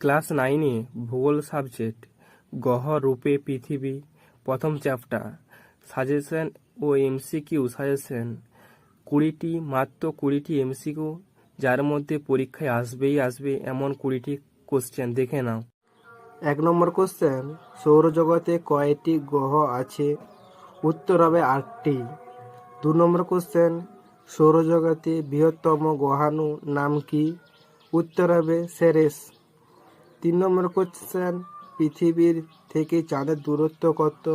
Class নাইনে ভূগোল subject গ্রহ রূপে পৃথিবী, প্রথম চ্যাপ্টার। সাজেশন ও এমসিকিউ সাজেশন। কুড়িটি, মাত্র কুড়িটি এমসিকিউ, যার মধ্যে পরীক্ষায় আসবেই আসবে এমন কুড়িটি কোশ্চেন দেখে নাও। এক নম্বর কোশ্চেন সৌরজগতে কয়টি গ্রহ আছে? উত্তর হবে আটটি। দু নম্বর কোশ্চেন সৌরজগতে বৃহত্তম গ্রহাণু নাম কি? উত্তর হবে সেরেস। তিন নম্বর কোশ্চেন পৃথিবীর থেকে চাঁদের দূরত্ব কত?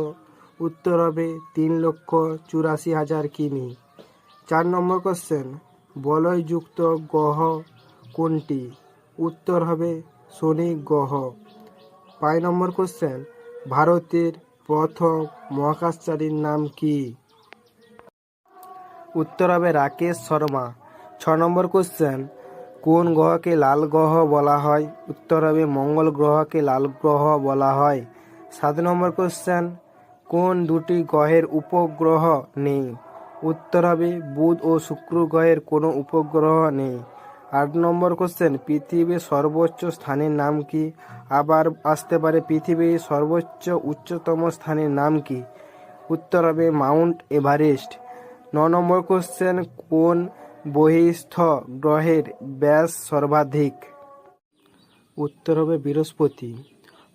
উত্তর হবে তিন লক্ষ চুরাশি হাজার কিমি। চার নম্বর কোশ্চেন বলয়যুক্ত গ্রহ কোনটি? উত্তর হবে শনি গ্রহ। পাঁচ নম্বর কোশ্চেন ভারতের প্রথম মহাকাশচারীর নাম কি? উত্তর হবে রাকেশ শর্মা। ছ নম্বর কোশ্চেন কোন গ্রহকে লাল গ্রহ বলা হয়? উত্তর হবে মঙ্গল গ্রহকে লাল গ্রহ বলা হয়। সাত নম্বর কোশ্চেন কোন দুটি গ্রহের উপগ্রহ নেই? উত্তর হবে বুধ ও শুক্র গ্রহের কোনো উপগ্রহ নেই। আট নম্বর কোশ্চেন পৃথিবীর সর্বোচ্চ স্থানের নাম কি? আবার আসতে পারে পৃথিবীর সর্বোচ্চ উচ্চতম স্থানের নাম কি? উত্তর হবে মাউন্ট এভারেস্ট। ন নম্বর কোশ্চেন কোন বহিস্থ গ্রহের ব্যাস সর্বাধিক। উত্তর হবে বৃহস্পতি।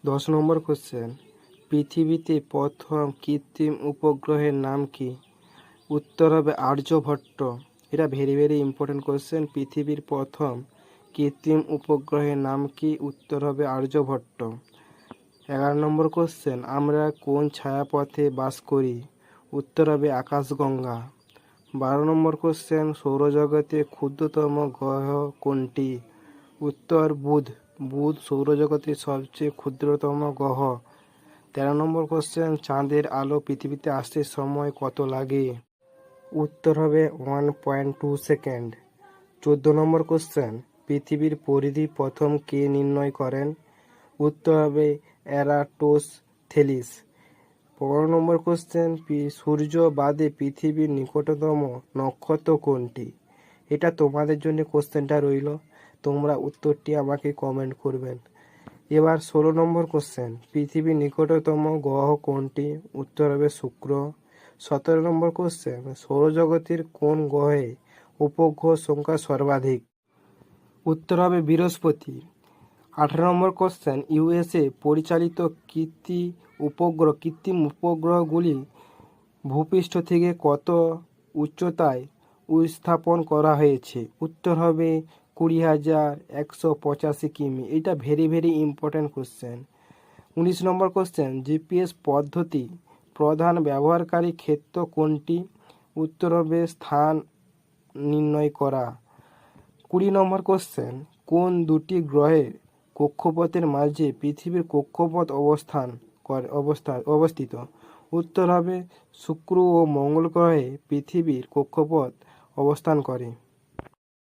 দশ নম্বর কোশ্চেন পৃথিবীতে প্রথম কৃত্রিম উপগ্রহের নাম কি? উত্তর হবে আর্যভট্ট। এটা ভেরি ভেরি ইম্পর্টেন্ট কোশ্চেন পৃথিবীর প্রথম কৃত্রিম উপগ্রহের নাম কি? উত্তর হবে আর্যভট্ট। এগারো নম্বর কোশ্চেন আমরা কোন ছায়াপথে বাস করি? উত্তর হবে আকাশগঙ্গা। বারো নম্বর কোশ্চেন সৌরজগতে ক্ষুদ্রতম গ্রহ কোনটি? উত্তর, বুধ। বুধ সৌরজগতের সবচেয়ে ক্ষুদ্রতম গ্রহ। তেরো নম্বর কোশ্চেন চাঁদের আলো পৃথিবীতে আসতে সময় কত লাগে? উত্তর হবে ওয়ান পয়েন্ট টু সেকেন্ড চোদ্দ নম্বর কোশ্চেন পৃথিবীর পরিধি প্রথম কে নির্ণয় করেন? উত্তর হবে অ্যারাটোস থেলিস। পনেরো নম্বর কোশ্চেন সূর্য বাদে পৃথিবীর নিকটতম নক্ষত্র কোনটি? এটা তোমাদের জন্য কোশ্চেনটা রইল। তোমরা উত্তরটি আমাকে কমেন্ট করবেন। এবার ষোলো নম্বর কোশ্চেন পৃথিবীর নিকটতম গ্রহ কোনটি? উত্তর হবে শুক্র। সতেরো নম্বর কোশ্চেন সৌরজগতের কোন গ্রহে উপগ্রহ সংখ্যা সর্বাধিক? উত্তর হবে বৃহস্পতি। আঠারো নম্বর কোশ্চেন ইউএসএ পরিচালিত কৃত্রি উপগ্রহ, কৃত্রিম উপগ্রহগুলি ভূপৃষ্ঠ থেকে কত উচ্চতায় স্থাপন করা হয়েছে? উত্তর হবে কুড়ি হাজার একশো পঁচাশি কিমি। এটা ভেরি ভেরি ইম্পর্ট্যান্ট কোশ্চেন উনিশ নম্বর কোশ্চেন জিপিএস পদ্ধতি প্রধান ব্যবহারকারী ক্ষেত্র কোনটি? উত্তর হবে স্থান নির্ণয় করা। কুড়ি নম্বর কোশ্চেন কোন দুটি গ্রহের কক্ষপথের মাঝে পৃথিবীর কক্ষপথ অবস্থান করে, অবস্থা, অবস্থিত। উত্তর হবে, শুক্র ও মঙ্গল গ্রহে পৃথিবীর কক্ষপথ অবস্থান করে।